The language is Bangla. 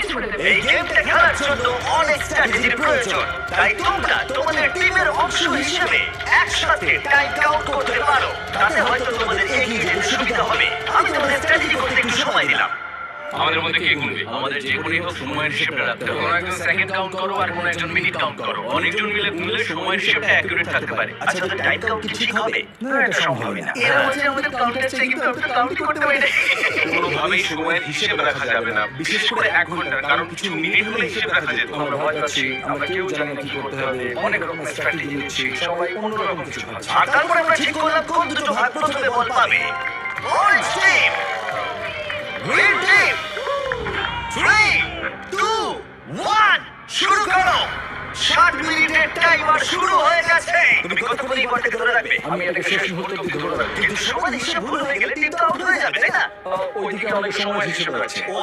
কিছু বলে দেবে এই গেমটা খেলার জন্য অনেক স্ট্র্যাটেজির প্রয়োজন। তাই তোমরা তোমাদের টিমের অংশ হিসেবে একসাথে টাইম কাউন্ট করতে পারো। তাতে হয়তো তোমাদের এগিয়ে যেতে সুবিধা হবে। আমি তোমাদের স্ট্র্যাটেজি করতে একটু সময় দিলাম। আমাদের মধ্যে কে গুনবে? আমাদের যে করেই হোক সময়ের হিসেবটা রাখতে হবে। কোনো একজন সেকেন্ড কাউন্ট করো আর কোনো একজন মিনিট কাউন্ট করো। অনেকজন মিলে গুনলে সময়ের হিসেবটা অ্যাকুরেট থাকতে পারে। আচ্ছা ওদের টাইম কাউন্ট কি ঠিক হবে? না এটা সম্ভবই না। এরা হচ্ছে আমাদের কাউন্টার চেয়ে কিন্তু আমরা কাউন্ট করতে পারি না। কোনোভাবেই সময়ের হিসেব রাখা যাবে না। বিশেষ করে এক ঘণ্টার কারণ কিছু মিনিট হলে হিসেব রাখা যেত আমরা ভয় পাচ্ছি আমরা কেউ জানি না কি করতে হবে অনেক রকমের স্ট্র্যাটেজি নিচ্ছি সবাই অন্যরকম কিছু ভাবছে। আর তারপর আমরা ঠিক করলাম কোন দুটো ভাগ প্রথমে বল পাবে। Orange team green team three two one শুরু করো! ষাট মিনিটের টাইমার শুরু হয়ে গেছে। তুমি কতক্ষণ এই বলটাকে ধরে রাখবে? আমি এটাকে শেষ মুহূর্ত অব্দি ধরে রাখব। কিন্তু সময় হিসেবে ভুল হয়ে গেলে টিম তো আউট হয়ে যাবে তাই না ওইদিকে অনেক সময় হিসেবে আছে